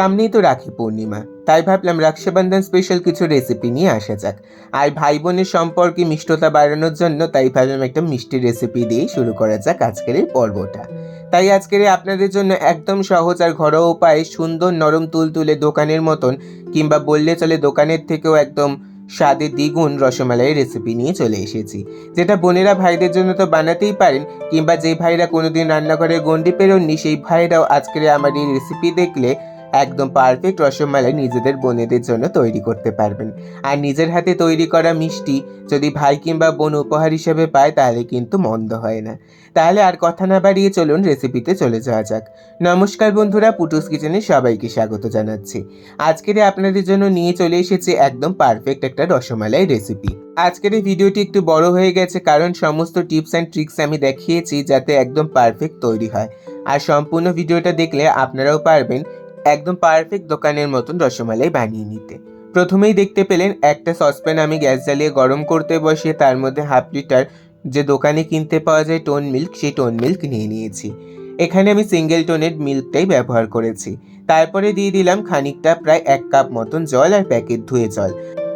সামনেই তো রাখি পূর্ণিমা। তাই ভাবলাম রক্ষাবন্ধন স্পেশাল কিছু রেসিপি নিয়ে আসা যাক। আর ভাই বোনের সম্পর্কে মিষ্টতা বাড়ানোর জন্য তাই ভাবলাম একটা মিষ্টি রেসিপি দিয়েই শুরু করা যাক আজকের এই পর্বটা। তাই আজকের আপনাদের জন্য একদম সহজ আর ঘরোয়া উপায়ে সুন্দর নরম তুলতুলে দোকানের মতন কিংবা বললে চলে দোকানের থেকেও একদম স্বাদে দ্বিগুণ রসমালাইয়ের রেসিপি নিয়ে চলে এসেছি। যেটা বোনেরা ভাইদের জন্য তো বানাতেই পারেন কিংবা যে ভাইরা কোনোদিন রান্নাঘরে গন্ডি পেরোননি সেই ভাইরাও আজকের আমার এই রেসিপি দেখলে একদম পারফেক্ট রসমালাই নিজেদের বোনেদের জন্য তৈরি করতে পারবেন। আর নিজের হাতে তৈরি করা মিষ্টি যদি ভাই কিংবা বোন উপহার হিসেবে পায়, তাহলে কিন্তু মন্দ হয় না। তাহলে আর কথা না বাড়িয়ে চলুন রেসিপিতে চলে যাওয়া যাক। নমস্কার বন্ধুরা, পুটুস কিচেনে সবাইকে স্বাগত জানাচ্ছি। আজকের আপনাদের জন্য নিয়ে চলে এসেছি একদম পারফেক্ট একটা রসমালাই রেসিপি আজকের এই ভিডিওটি একটু বড় হয়ে গেছে, কারণ সমস্ত টিপস অ্যান্ড ট্রিক্স আমি দেখিয়েছি যাতে একদম পারফেক্ট তৈরি হয়। আর সম্পূর্ণ ভিডিওটা দেখলে আপনারাও পারবেন একদম পারফেক্ট দোকানের মতন রসমালাই বানিয়ে নিতে। প্রথমেই দেখতে পেলেন একটা সসপ্যান আমি গ্যাস জ্বালিয়ে গরম করতে বসিয়ে তার মধ্যে হাফ লিটার যে দোকানে কিনতে পাওয়া যায় টোন মিল্ক, সেই টোন মিল্ক নিয়ে নিয়েছি। এখানে আমি সিঙ্গেল টোনের মিল্কটাই ব্যবহার করেছি। তারপরে দিয়ে দিলাম খানিকটা প্রায় এক কাপ মতন জল আর প্যাকেট ধুয়ে জল।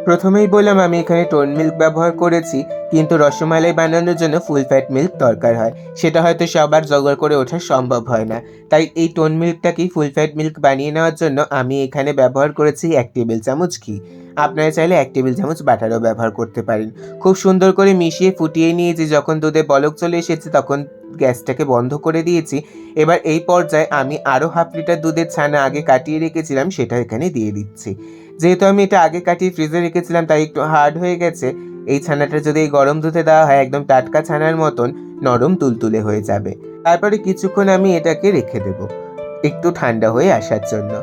প্রথমেই বললাম আমি এখানে টোন মিল্ক ব্যবহার করেছি, কিন্তু রসমালাই বানানোর জন্য ফুল ফ্যাট মিল্ক দরকার হয়। সেটা হয়তো সবার জোগাড় করে ওঠা সম্ভব হয় না। তাই এই টোন মিল্কটাকেই ফুল ফ্যাট মিল্ক বানিয়ে নেওয়ার জন্য আমি এখানে ব্যবহার করেছি এক টেবিল চামচ ঘি। আপনারা চাইলে এক টেবিল চামচ বাটারও ব্যবহার করতে পারেন। খুব সুন্দর করে মিশিয়ে ফুটিয়ে নিয়েছি, যখন দুধে বলক চলে এসেছে তখন গ্যাসটাকে বন্ধ করে দিয়েছি। এবার এই পর্যায়ে আমি আরও হাফ লিটার দুধের ছানা আগে কাটিয়ে রেখেছিলাম, সেটা এখানে দিয়ে দিচ্ছি। যেহেতু আমি এটা আগে কাটিয়ে ফ্রিজে রেখেছিলাম, তাই একটু হার্ড হয়ে গেছে। এই ছানাটা যদি এই গরম দুধে দেওয়া হয়, একদম টাটকা ছানার মতন নরম তুলতুলে হয়ে যাবে। তারপরে কিছুক্ষণ আমি এটাকে রেখে দেব, একটু ঠান্ডা হয়ে আসার জন্য।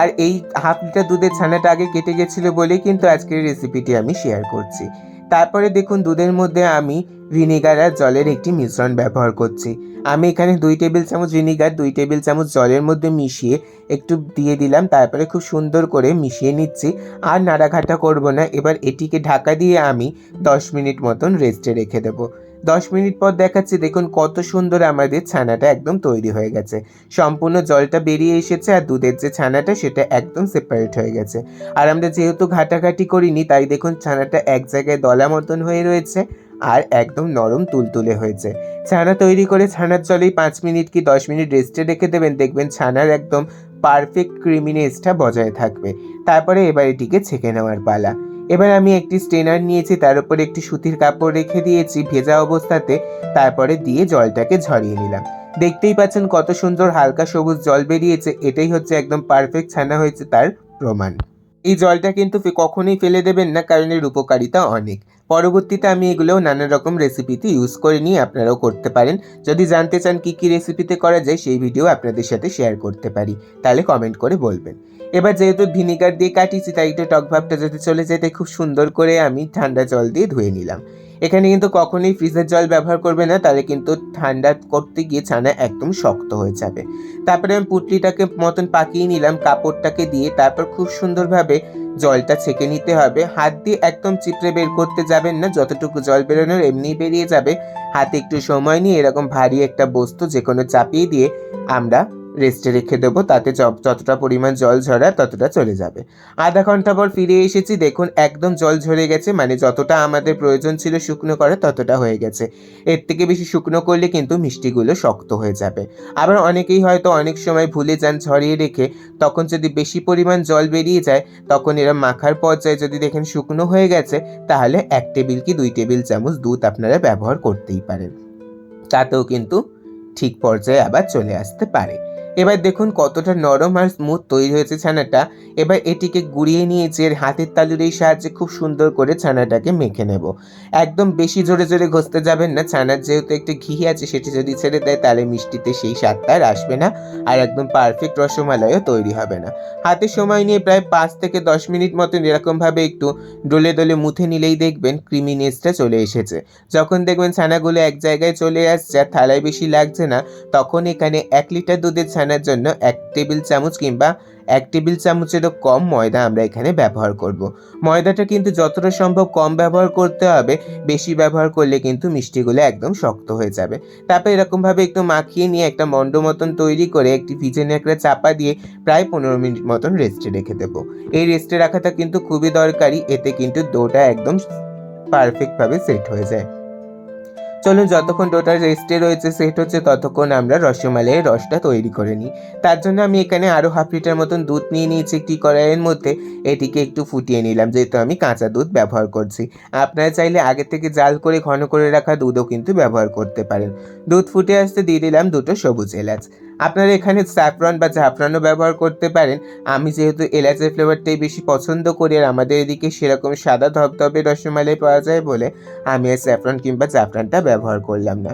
আর এই হাফ লিটার দুধের ছানাটা আগে কেটে গেছিল বলেই কিন্তু আজকের রেসিপিটি আমি শেয়ার করছি। তারপরে দেখুন দুধের মধ্যে আমি ভিনেগার আর জলের একটি মিশ্রণ ব্যবহার করছি। আমি এখানে দুই টেবিল চামচ ভিনিগার, দুই টেবিল চামচ জলের মধ্যে মিশিয়ে একটু দিয়ে দিলাম, তারপরে খুব সুন্দর করে মিশিয়ে নিচ্ছি। আর নাড়াঘাটা করব না, এবার এটিকে ঢাকা দিয়ে আমি দশ মিনিট মতন রেস্টে রেখে দেবো। দশ মিনিট পর দেখাচ্ছি, দেখুন কত সুন্দর আমাদের ছানাটা একদম তৈরি হয়ে গেছে। সম্পূর্ণ জলটা বেরিয়ে এসেছে আর দুধের যে ছানাটা, সেটা একদম সেপারেট হয়ে গেছে। আর আমরা যেহেতু ঘাটাঘাটি করিনি, তাই দেখুন ছানাটা এক জায়গায় দলা মতন হয়ে রয়েছে আর একদম নরম তুলতুলে হয়েছে। ছানা তৈরি করে ছানার জলেই পাঁচ মিনিট কি দশ মিনিট রেস্টে রেখে দেবেন, দেখবেন ছানার একদম পারফেক্ট ক্রিমিনেসটা বজায় থাকবে। তারপরে এবার এটিকে ছেঁকে নেওয়ার পালা। এবার আমি একটি স্টেনার নিয়েছি, তার উপর একটি সুতির কাপড় রেখে দিয়েছি, ভেজা অবস্থাতে, তারপরে দিয়ে জলটাকে ঝরিয়ে নিলাম। দেখতেই পাচ্ছেন কত সুন্দর হালকা সবুজ জল বেরিয়েছে, এটাই হচ্ছে একদম পারফেক্ট ছানা হয়েছে তার প্রমাণ। এই জলটা কিন্তু কখনোই ফেলে দেবেন না, কারণ এর উপকারিতা অনেক। পরবর্তীতে আমি এগুলোও নানা রকম রেসিপিতে ইউজ করে নিয়ে আপনারাও করতে পারেন। যদি জানতে চান কী কী রেসিপিতে করা যায়, সেই ভিডিও আপনাদের সাথে শেয়ার করতে পারি। তাহলে কমেন্ট করে বলবেন। এবার যেহেতু ভিনিগার দিয়ে কাটিয়েছি, তাই একটু টক ভাবটা যদি চলে যেতে খুব সুন্দর করে আমি ঠান্ডা জল দিয়ে ধুয়ে নিলাম। এখানে কিন্তু কখনোই ফ্রিজের জল ব্যবহার করবে না, তাহলে কিন্তু ঠান্ডা করতে গিয়ে ছানা একদম শক্ত হয়ে যাবে। তারপরে আমি পুটলিটাকে মতন পাকিয়ে নিলাম, কাপড়টাকে দিয়ে তারপর খুব সুন্দরভাবে জলটা ছেঁকে নিতে হবে। হাত দিয়ে একদম চিপড়ে বের করতে যাবেন না, যতটুকু জল বেরোনোর এমনি বেরিয়ে যাবে। হাতে একটু সময় নিয়ে এরকম ভারী একটা বস্তু যে কোনো চাপিয়ে দিয়ে আমরা রেস্টে রেখে দেবো, তাতে যতটা পরিমাণ জল ঝরা ততটা চলে যাবে। আধা ঘণ্টা পর ফিরে এসেছি, দেখুন একদম জল ঝরে গেছে মানে যতটা আমাদের প্রয়োজন ছিল শুকনো করা ততটা হয়ে গেছে। এর থেকে বেশি শুকনো করলে কিন্তু মিষ্টিগুলো শক্ত হয়ে যাবে। আবার অনেকেই হয়তো অনেক সময় ভুলে যান ঝরিয়ে রেখে, তখন যদি বেশি পরিমাণ জল বেরিয়ে যায়, তখন এরা মাখার পর্যায়ে যদি দেখেন শুকনো হয়ে গেছে, তাহলে এক টেবিল কি দুই টেবিল চামচ দুধ আপনারা ব্যবহার করতেই পারেন। তাতেও কিন্তু ঠিক পর্যায়ে আবার চলে আসতে পারে। এবার দেখুন কতটা নরম আর স্মুথ তৈরি হয়েছে ছানাটা। এবার এটিকে গুঁড়িয়ে নিয়ে এর হাতের তালুর এই সাহায্যে খুব সুন্দর করে ছানাটাকে মেখে নেব। একদম বেশি জোরে জোরে ঘষতে যাবেন না। ছানার যেহেতু একটি ঘি আছে, সেটি যদি ছেড়ে দেয়, তাহলে মিষ্টিতে সেই স্বাদটা আর আসবে না আর একদম পারফেক্ট রসমালাইও তৈরি হবে না। হাতে সময় নিয়ে প্রায় পাঁচ থেকে দশ মিনিট মতন এরকমভাবে একটু ডলে ডলে মুথে নিলেই দেখবেন ক্রিমিনেসটা চলে এসেছে। যখন দেখবেন ছানাগুলো এক জায়গায় চলে আসছে আর থালায় বেশি লাগছে না, তখন এখানে এক লিটার দুধের ছানা বানার জন্য এক টেবিল চামচ কিংবা এক টেবিল চামচেরও কম ময়দা আমরা এখানে ব্যবহার করব। ময়দাটা কিন্তু যতটা সম্ভব কম ব্যবহার করতে হবে, বেশি ব্যবহার করলে কিন্তু মিষ্টিগুলো একদম শক্ত হয়ে যাবে। তারপর এরকমভাবে একটু মাখিয়ে নিয়ে একটা মন্ড মতন তৈরি করে একটি ভিজে ন্যাকড়া চাপা দিয়ে প্রায় পনেরো মিনিট মতন রেস্টে রেখে দেবো। এই রেস্টে রাখাটা কিন্তু খুবই দরকারি, এতে কিন্তু ডোটা একদম পারফেক্টভাবে সেট হয়ে যায়। চলুন, যতক্ষণ ডোটা রেস্টে রয়েছে, সেট হচ্ছে, ততক্ষণ আমরা রসমালাইয়ের রসটা তৈরি করে নিই। তার জন্য আমি এখানে আরও হাফ লিটার মতন দুধ নিয়ে নিয়েছি একটি কড়াইয়ের মধ্যে। এটিকে একটু ফুটিয়ে নিলাম, যেহেতু আমি কাঁচা দুধ ব্যবহার করছি। আপনারা চাইলে আগে থেকে জাল করে, ঘন করে রাখা দুধও কিন্তু ব্যবহার করতে পারেন। দুধ ফুটে আসতে দিয়ে দিলাম দুটো সবুজ এলাচ। আপনারা এখানে স্যাফরন বা জাফরানও ব্যবহার করতে পারেন। আমি যেহেতু এলাচের ফ্লেভারটাই বেশি পছন্দ করি আর আমাদের এদিকে সেরকম সাদা ধবধবে রসমালাই পাওয়া যায় বলে আমি আর স্যাফরন কিংবা জাফরানটা ব্যবহার করলাম না।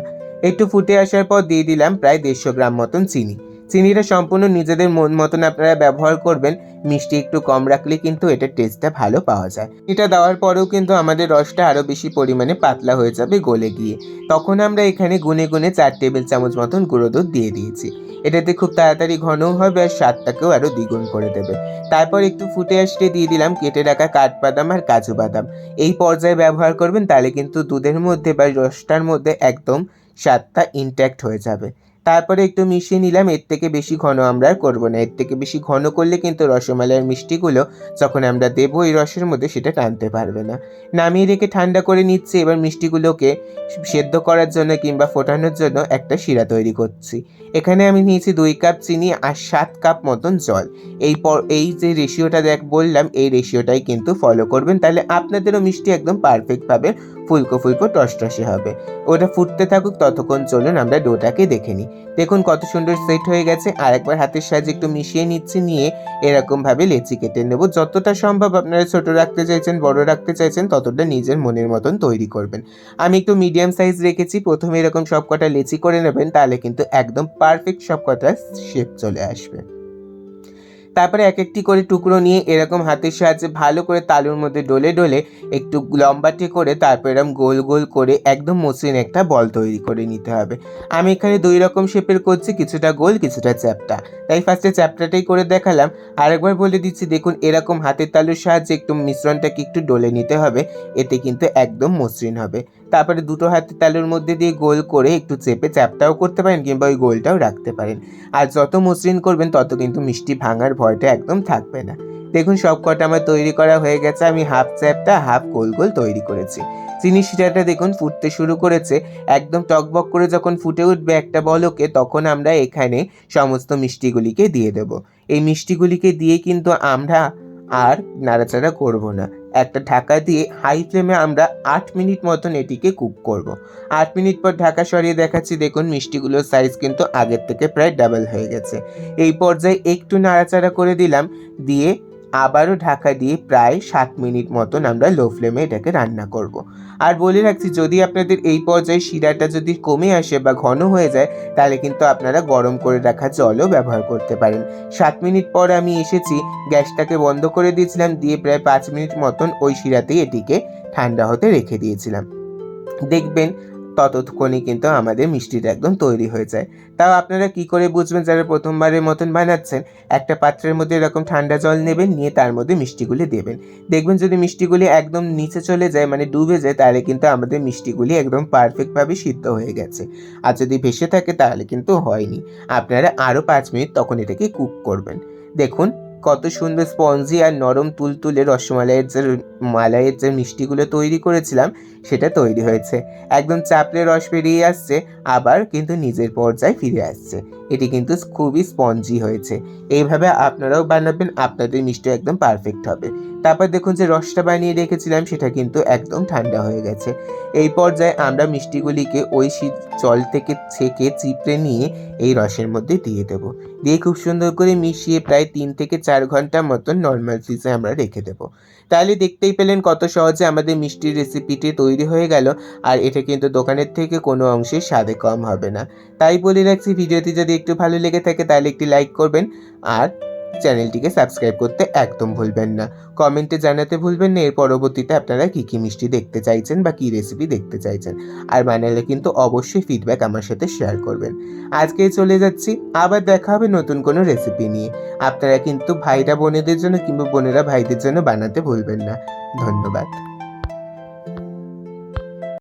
একটু ফুটে আসার পর দিয়ে দিলাম প্রায় দেড়শো গ্রাম মতন চিনি। চিনিটা সম্পূর্ণ নিজেদের মন মতন আপনারা ব্যবহার করবেন। মিষ্টি একটু কম রাখলে কিন্তু এটার টেস্টটা ভালো পাওয়া যায়। এটা দেওয়ার পরেও কিন্তু আমাদের রসটা আরও বেশি পরিমাণে পাতলা হয়ে যাবে গলে গিয়ে। তখন আমরা এখানে গুনে গুনে চার টেবিল চামচ মতন গুঁড়ো দুধ দিয়ে দিয়েছি। এটাতে খুব তাড়াতাড়ি ঘনও হবে আর স্বাদটাকেও আরও দ্বিগুণ করে দেবে। তারপর একটু ফুটে আসতে দিয়ে দিলাম কেটে রাখা কাঠবাদাম আর কাজু বাদাম। এই পর্যায়ে ব্যবহার করবেন তাহলে কিন্তু দুধের মধ্যে বা রসটার মধ্যে একদম স্বাদটা ইনট্যাক্ট হয়ে যাবে। তারপরে একটু মিশিয়ে নিলাম, এর থেকে বেশি ঘন আমরা আর করব না। এর থেকে বেশি ঘন করলে কিন্তু রসমালাইয়ের মিষ্টিগুলো যখন আমরা দেবো এই রসের মধ্যে সেটা টানতে পারবে না। নামিয়ে রেখে ঠান্ডা করে নিচ্ছি, এবার মিষ্টিগুলোকে সেদ্ধ করার জন্য কিংবা ফোটানোর জন্য একটা শিরা তৈরি করছি। এখানে আমি নিয়েছি দুই কাপ চিনি আর সাত কাপ মতন জল। এই পর এই যে রেশিওটা দেখ, বললাম, এই রেশিওটাই কিন্তু ফলো করবেন, তাহলে আপনাদেরও মিষ্টি একদম পারফেক্টভাবে ফুলকো ফুলকো টসটসে হবে। ওটা ফুটতে থাকুক, ততক্ষণ চলুন আমরা ডোটাকে দেখে নিই। দেখুন কত সুন্দর সেট হয়ে গেছে। আর একবার হাতের সাহায্যে একটু মিশিয়ে নিচ্ছি, নিয়ে এরকমভাবে লেচি কেটে নেব। যতটা সম্ভব আপনারা ছোট রাখতে চাইছেন, বড় রাখতে চাইছেন, ততটা নিজের মনের মতন তৈরি করবেন। আমি একটু মিডিয়াম সাইজ রেখেছি। প্রথমে এরকম সব কটা লেচি করে নেবেন, তাহলে কিন্তু একদম পারফেক্ট সব কটা শেপ চলে আসবে। তারপরে এক একটি করে টুকরো নিয়ে এরকম হাতের সাহায্যে ভালো করে তালুর মধ্যে ডলে ডলে একটু লম্বাটে করে তারপর এরকম গোল গোল করে একদম মসৃণ একটা বল তৈরি করে নিতে হবে। আমি এখানে দুই রকম শেপের করছি, কিছুটা গোল, কিছুটা চ্যাপটা। তাই ফার্স্টে চ্যাপটাটাই করে দেখালাম। আরেকবার বলে দিচ্ছি, দেখুন, এরকম হাতের তালুর সাহায্যে একটু মিশ্রণটাকে একটু ডলে নিতে হবে, এতে কিন্তু একদম মসৃণ হবে। তারপরে দুটো হাতের তালুর মধ্যে দিয়ে গোল করে একটু চেপে চ্যাপটাও করতে পারেন কিংবা ওই গোলটাও রাখতে পারেন। আর যত মসৃণ করবেন, তত কিন্তু মিষ্টি ভাঙার ভয়টা একদম থাকবে না। দেখুন, সব কটা আমার তৈরি করা হয়ে গেছে। আমি হাফ চ্যাপটা হাফ গোল গোল তৈরি করেছি। চিনি শিরাটা দেখুন ফুটতে শুরু করেছে, একদম টকবক করে যখন ফুটে উঠবে একটা বলকে তখন আমরা এখানে সমস্ত মিষ্টিগুলিকে দিয়ে দেব। এই মিষ্টিগুলিকে দিয়ে কিন্তু আমরা আর নাড়াচাড়া করব না। একটা ঢাকা দিয়ে হাই ফ্লেমে আমরা আট মিনিট মতন এটিকে কুক করব। আট মিনিট পর ঢাকা সরিয়ে দেখাচ্ছি, দেখুন মিষ্টিগুলোর সাইজ কিন্তু আগের থেকে প্রায় ডাবল হয়ে গেছে এই পর্যায়ে একটু নাড়াচাড়া করে দিলাম, দিয়ে আবারও ঢাকা দিয়ে প্রায় সাত মিনিট মতন আমরা লো ফ্লেমে এটাকে রান্না করব। আর বলে রাখছি, যদি আপনাদের এই পর্যায়ে শিরাটা যদি কমে আসে বা ঘন হয়ে যায়, তাহলে কিন্তু আপনারা গরম করে রাখা জলও ব্যবহার করতে পারেন সাত মিনিট পর আমি এসেছি, গ্যাসটাকে বন্ধ করে দিয়েছিলাম, দিয়ে প্রায় পাঁচ মিনিট মতন ওই শিরাতেই এটিকে ঠান্ডা হতে রেখে দিয়েছিলাম দেখবেন ততক্ষণে কিন্তু আমাদের মিষ্টিটা একদম তৈরি হয়ে যায়। তাও আপনারা কি করে বুঝবেন যারা প্রথমবারের মতন বানাচ্ছেন? একটা পাত্রের মধ্যে এরকম ঠান্ডা জল নেবেন, নিয়ে তার মধ্যে মিষ্টিগুলি দেবেন। দেখবেন যদি মিষ্টিগুলি একদম নিচে চলে যায় মানে ডুবে যায়, তাহলে কিন্তু আমাদের মিষ্টিগুলি একদম পারফেক্টভাবে সিদ্ধ হয়ে গেছে। আর যদি ভেসে থাকে, তাহলে কিন্তু হয়নি। আপনারা আরও পাঁচ মিনিট তখন এটাকে কুক করবেন। দেখুন কত সুন্দর স্পঞ্জি আর নরম তুলতুলে রসমালাইয়ের যে মালাইয়ের যে মিষ্টিগুলো তৈরি করেছিলাম, সেটা তৈরি হয়েছে। একদম চাপড়ে রস বেরিয়ে আসছে, আবার কিন্তু নিজের পর্যায়ে ফিরে আসছে। এটি কিন্তু খুবই স্পঞ্জি হয়েছে। এইভাবে আপনারাও বানাবেন, আপনাদের মিষ্টি একদম পারফেক্ট হবে। তারপর দেখুন যে রসটা বানিয়ে রেখেছিলাম, সেটা কিন্তু একদম ঠান্ডা হয়ে গেছে। এই পর্যায়ে আমরা মিষ্টিগুলিকে ওই শীত জল থেকে ছেঁকে চিপড়ে নিয়ে এই রসের মধ্যে দিয়ে দেব। দিয়ে খুব সুন্দর করে মিশিয়ে প্রায় তিন থেকে চার ঘণ্টা মতন নর্মাল ফ্রিজে আমরা রেখে দেবো। তাহলে দেখতেই পেলেন কত সহজে আমাদের মিষ্টির রেসিপিটি তৈরি হয়ে গেল, আর এটা কিন্তু দোকানের থেকে কোনো অংশে স্বাদে কম হবে না। তাই বলে রাখছি, ভিডিওটি যদি একটু ভালো লেগে থাকে তাহলে একটি লাইক করবেন, আর চ্যানেলটিকে সাবস্ক্রাইব করতে একদম ভুলবেন না। কমেন্টে জানাতে ভুলবেন না। এর পরবর্তীতে আপনারা কী কী মিষ্টি দেখতে চাইছেন বা কী রেসিপি দেখতে চাইছেন, আর বানালে কিন্তু অবশ্যই ফিডব্যাক আমার সাথে শেয়ার করবেন। আজকে চলে যাচ্ছি। আবার দেখা হবে নতুন কোনো রেসিপি নিয়ে। আপনারা কিন্তু ভাইরা বোনেদের জন্য কিংবা বোনেরা ভাইদের জন্য বানাতে ভুলবেন না। ধন্যবাদ।